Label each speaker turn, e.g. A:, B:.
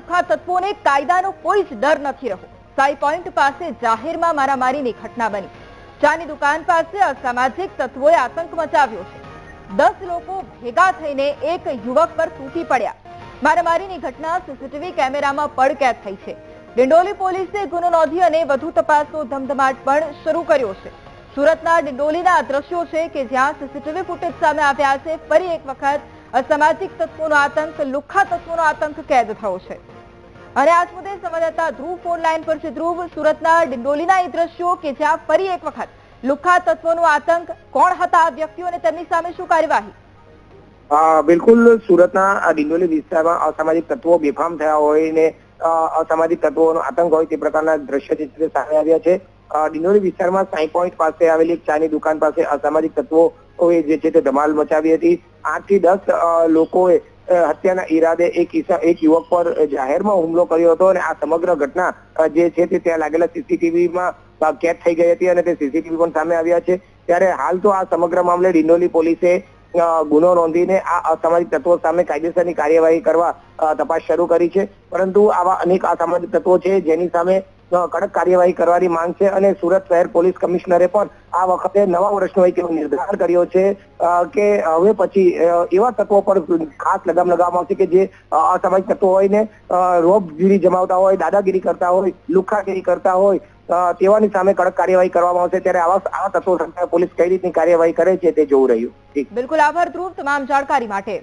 A: લુખ્ખા તત્વોને કાયદાનો કોઈ જ ડર નથી રહ્યો. સાઈ પોઈન્ટ પાસે જાહેરમાં મારામારીની ઘટના બની. ચાની દુકાન પાસે અસામાજિક તત્વોએ આતંક મચાવ્યો છે. દસ લોકો ભેગા થઈને એક યુવક પર તૂટી પડ્યા. મારામારીની ઘટના સીસીટીવી કેમેરામાં પડકેદ થઈ છે. ડિંડોલી પોલીસે ગુનો નોંધી અને વધુ તપાસનો ધમધમાટ પણ શરૂ કર્યો છે. સુરતના ડિંડોલીના દ્રશ્યો છે કે જ્યાં સીસીટીવી ફૂટેજ સામે આવ્યા છે, ફરી એક વખત અસામાજિક તત્વોનો આતંક, લુખ્ખા તત્વોનો આતંક કેદ થયો છે. અને આજ મુદ્દે સંવાદદાતા ધ્રુવ ફોન લાઈન પર છે. ધ્રુવ, સુરતના ડિંડોલીના એ દ્રશ્યો કે જ્યાં ફરી એક વખત લુખ્ખા તત્વોનો આતંક, કોણ હતા આ વ્યક્તિઓ અને તેમની સામે શું કાર્યવાહી?
B: બિલકુલ સુરતના ડિંડોલી વિસ્તારમાં અસામાજિક તત્વો બેફામ થયા હોય ને અસામાજિક તત્વોનો આતંક હોય તે પ્રકારના દ્રશ્ય ચિત્ર સામે આવ્યા છે. ડિનોરી વિસ્તારમાં સાઈ પોઈન્ટ પાસે આવેલી એક ચાની દુકાન પાસે અસામાજિક તત્વો જે છે તે ધમાલ મચાવી હતી. આઠથી દસ લોકોએ હત્યાના ઈરાદે એક એક યુવક પર જાહેરમાં હુમલો કર્યો હતો અને આ સમગ્ર ઘટના જે છે તે ત્યાં લાગેલા સીસીટીવીમાં કેદ થઈ ગઈ હતી અને તે સીસીટીવી પણ સામે આવ્યા છે. ત્યારે હાલ તો આ સમગ્ર મામલે ડિંડોલી પોલીસે ગુનો નોંધીને આ અસામાજિક તત્વો સામે કાયદેસરની કાર્યવાહી કરવા તપાસ શરૂ કરી છે. પરંતુ આવા અનેક અસામાજિક તત્વો છે જેની સામે કડક કાર્યવાહી કરવાની માંગ છે અને સુરત શહેર પોલીસ કમિશનરે પણ આ વખતે નવા વર્ષનો એક એવો નિર્ધાર કર્યો છે કે હવે પછી એવા તત્વો પર ખાસ લગામ લગાવવામાં આવશે કે જે અસામાજિક તત્વો હોય ને રોબગીરી જમાવતા હોય, દાદાગીરી કરતા હોય, લુખાગીરી કરતા હોય તેવાની સામે કડક કાર્યવાહી કરવામાં આવશે ત્યારે આવા આવા તત્વો પોલીસ કઈ રીતની કાર્યવાહી કરે છે તે જોવું રહ્યું.
A: બિલકુલ આભાર ધ્રુવ, તમામ જાણકારી માટે.